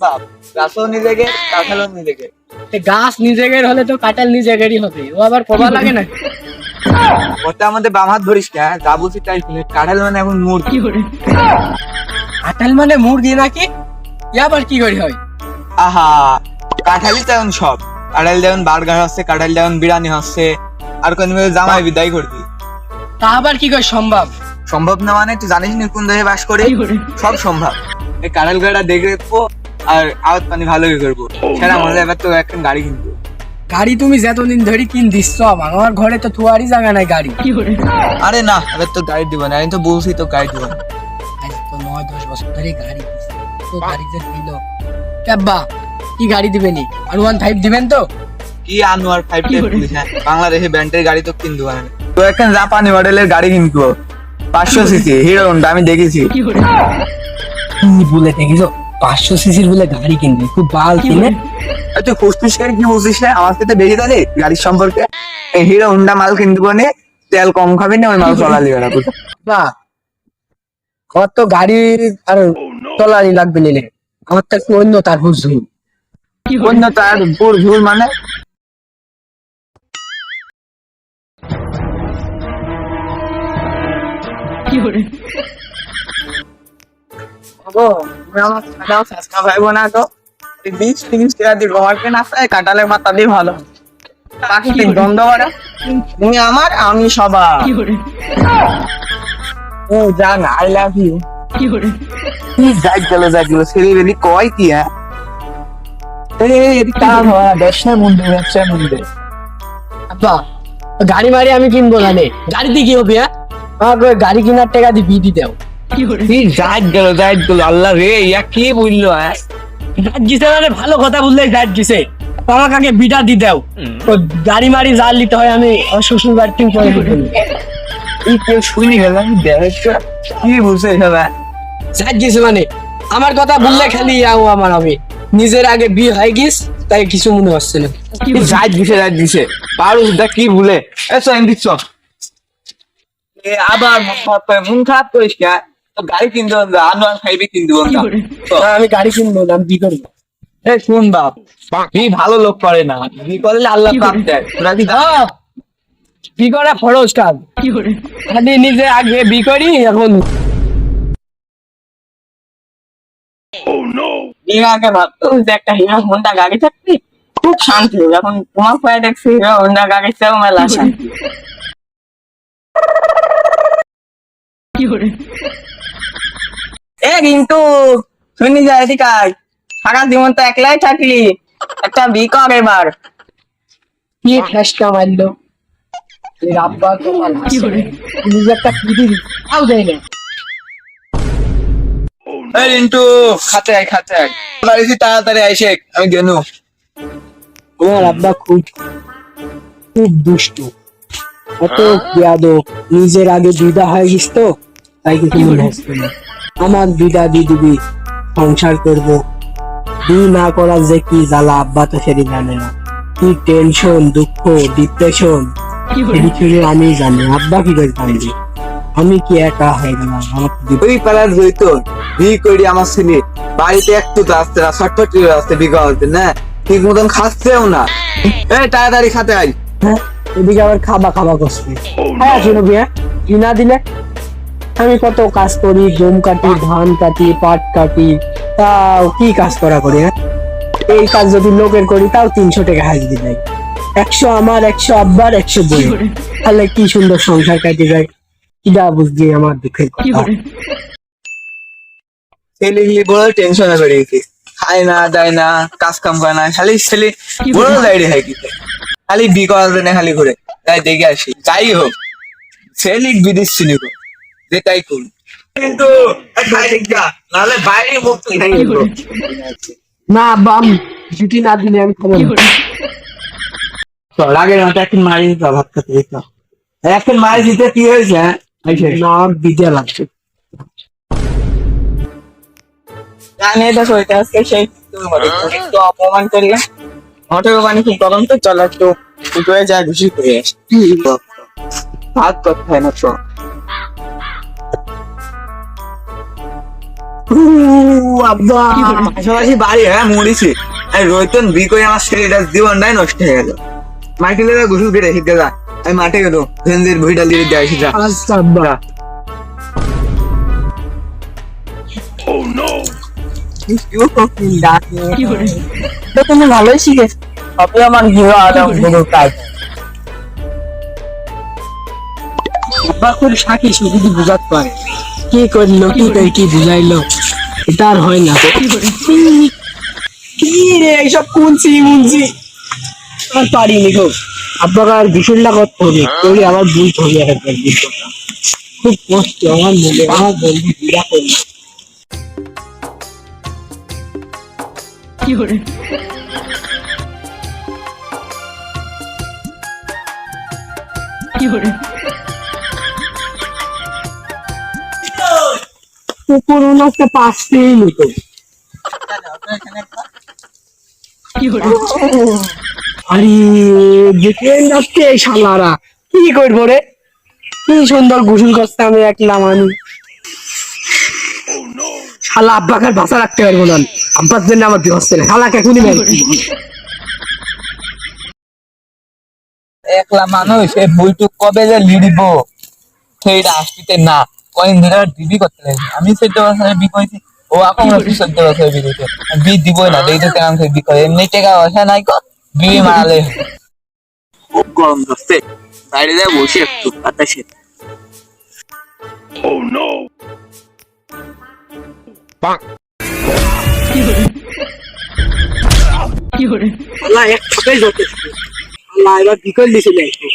বাপ গাছও নিজেকে কাঁঠালও নিজেকে গাছ নিজেদের হলে তো কাঁঠাল নিজেদেরই হবে। ও আবার কবা লাগে না? ওটা আমাদের বাম হাত ধরিস না যা বলছি তাই শুনে। কাঁঠাল মানে এখন মূর্তি কাঁঠাল মানে মুরগি নাকি? আবার কি করে হয়? আহা কাঁঠালই তো এখন সব। কাঁঠাল যেমন বার্গার হচ্ছে কাঁঠাল যেমন বিরিয়ানি হচ্ছে আর কোন জামাই বিদায় করবি তা আবার কি করে সম্ভব? সম্ভব না মানে তুই জানিস না কোন দেশে বাস করে? সব সম্ভব। এই কাঁঠাল গাড়া দেখে আর আওয়াজ পানি ভালো করব। সেটা মজা এবার তো একটা গাড়ি কিনবো। গাড়ি তুমি যতদিন ধরে কিন দিচ্ছ আমার আমার ঘরে তো তুয়ারই জায়গা নাই গাড়ি। আরে না এবার তো গাড়ি দিব না আমি তো বলছি তো গাড়ি দিব না। আজ তো নয় দশ বছর ধরে গাড়ি। তো গাড়ি যে দিল ক্যাব্বা কি গাড়ি দিবেনি? আর ওয়ান ফাইভ দিবেন তো? কি আনোয়ার ফাইভ বাংলাদেশে ব্যান্ডের গাড়ি তো কিনবো না তো এখন জাপানি মডেলের গাড়ি কিনবো। পাঁচশো সিসি হিরো হোন্ডা আমি দেখেছি। কি বলে দেখিস? পাঁচশো সিসির বলে গাড়ি কিনবি খুব বাল কিনে। তুই ফুসফুস করে কি বলছিস না আমার সাথে বেশি জানি গাড়ির সম্পর্কে? হিরো হোন্ডা মাল কিনবো নে তেল কম খাবি না ওই মাল চলালি না বা কত গাড়ি আর চলারি লাগবে নিলে আমার তো একটু অন্য তার হুজুর অন্য তার ঝুল মানে? ও, দিয়ে দিয়ে গাড়ি মারি আমি কিনবো না নে গাড়িতে কি হবে গাড়ি কেনার টাকা দিয়ে বিটি দাও কি যাই গেল যাই গেল আল্লাহ রে ইয়া কি বলল হ্যাঁ? গাছ গিছে মানে ভালো কথা বললে গাছ। গিছে আমাকে আগে বিটা দি দাও। তো গাড়ি মারি জাল দিতে হয় আমি আমার শ্বশুর বাড়ি থেকে পরে এই কেউ শুনি গেলাম কি বলছে এসব? গিছে মানে আমার কথা বললে খালি আও আমার হবে। নিজের আগে বিয়ে হয়ে গিস তাই কিছু মনে হচ্ছে না। যাই দিছে যাই দিছে পারুস দা কি ভুলে দিচ্ছ। আবার মন খারাপ করিস কে? গাড়ি কিনতে হবে আনোয়ার ফাইভে কিনতে না, আমি গাড়ি কিনবো না আমি বিয়ে করব? এ শুন বাপ বি ভালো লোক করে না। বি করলে আল্লাহ পাপ দেয়। কি করা? ফরজ কাজ। খালি নিজে আগে বি করি এখন আগে ভাবতো যে একটা হিরো হোন্ডা গাড়ি থাকতি খুব শান্তি এখন তোমার পায়ে দেখছি হিরো হোন্ডা গাড়ি চেয়েও মেলা শান্তি। এ কিন্তু শুনি যায় এদিকে আয়। সারা জীবন তো একলাই থাকলি একটা বি কর এবার। কি ফ্যাসটা মারলো? এর আব্বা তো একটা পিটি তাও দেয় না এই রিন্টু খাতে আয় খাতে আয়। বাড়িতে তাড়াতাড়ি আইসে আমি গেনু। আমার আব্বা খুব খুব দুষ্টু। অত পেয়াদ নিজের আগে দিদা হয়ে গেছ তো? তাই কিছু মনে হচ্ছে না। আমার দিদা দিদিবি সংসার করব। বিয়ে না করা যে কি জ্বালা আব্বা তো সেটি জানে না। কি টেনশন দুঃখ ডিপ্রেশন আমি জানি আব্বা কি করে জানবে? আমি কি একা হয়ে গেলাম আমার ওই পাড়ার জড়িত বি করি আমার ছেলে। বাড়িতে একটু তো আসতে না ছটফট করে আসতে বিঘা হতে না? ঠিক মতন খাচ্ছেও না। এই তাড়াতাড়ি খাতে আই হ্যাঁ এদিকে আবার খাবা খাবা করছে। হ্যাঁ শুনো বিয়া কি না দিলে? আমি কত কাজ করি গম কাটি ধান কাটি পাট কাটি তাও কি কাজ করা করি হ্যাঁ? এই কাজ যদি লোকের করি তাও তিনশো টাকা হাজিরি দেয় একশো আমার একশো আব্বার একশো বই তাহলে কি সুন্দর সংসার কাটে যায় কিডা বুঝলি আমার দুঃখের কথা। ছেলে গিয়ে বড় টেনশনে বেড়ে গেছে। খায় না দেয় না কাজ কাম করে না খালি ছেলে বড় লাইডে হয় কি খালি বি করার জন্য খালি ঘুরে। তাই দেখে আসি যাই হোক ছেলে বিদেশ ছিল গো যে তাই করুন কিন্তু নাহলে বাইরে মুখ তো নাই গো। না বাম ছুটি না দিলে আমি খাব মতো এখন মারি দিতে ভাত খেতে দিত এখন মারি দিতে কি হয়েছে হ্যাঁ? না বিদ্যা লাগছে। জানি দেখো এটা আজকে সেই তুমি একটু অপমান করলে। মোটর বানি কি গরম তো চলো একটু যায় ঘুষি করে আসি ভাত করতে হয় না আব্বা পাশাপাশি বাড়ি হ্যাঁ মরিছে। আর রোহিতন বি করে আমার ছেলেটার জীবনটাই নষ্ট হয়ে গেল। মাইকেল গোসল করে শিখতে যা আমি মাঠে গেল ভেন্দির ভুইটা দিয়ে দিয়ে যা। আচ্ছা আব্বা তুমি ভালোই শিখেছ। সবই আমার হিরো আদম গুরু কাজ আব্বা খুব সাকি শুধু বুঝাতে পারে। কি করল? কি করে কি বুঝাইলো? এটা আর হয় না। কি রে এইসব কুনছি মুনছি আর ভীষণটা করতে হবে। করে আবার বুঝতে হবে একবার খুব কষ্ট আমার মনে আমার বন্ধু বিড়া করল। কুকুর ওনাকে পাশতেই নিত আরে যাচ্ছে এই শালারা, কি রে? কি সুন্দর করছে আমি একলাম আমি শালা আব্বাকে বাসা রাখতে পারব না আব্বার জন্য আমার বিয়ে হচ্ছে না, শালাকে এখনই মেরে একলা মানুষ এই বইটুক কবে যে লিড়িব? সেইটা আসতে না। কয়েন ধরে আর দিবি করতে লাগে আমি চোদ্দ বছরের বি করেছি ও হচ্ছে চোদ্দ বছরের বি করেছে বি দিবই না দেখতে কেমন করে বি করে এমনি টাকা পয়সা নাই কো বিয়ে মারালে। খুব গরম ধরছে। বাইরে যায় বসে একটু বাতাসে। শালা এক কথাই যথেষ্ট শালা এবার বিকল দিছিল একটু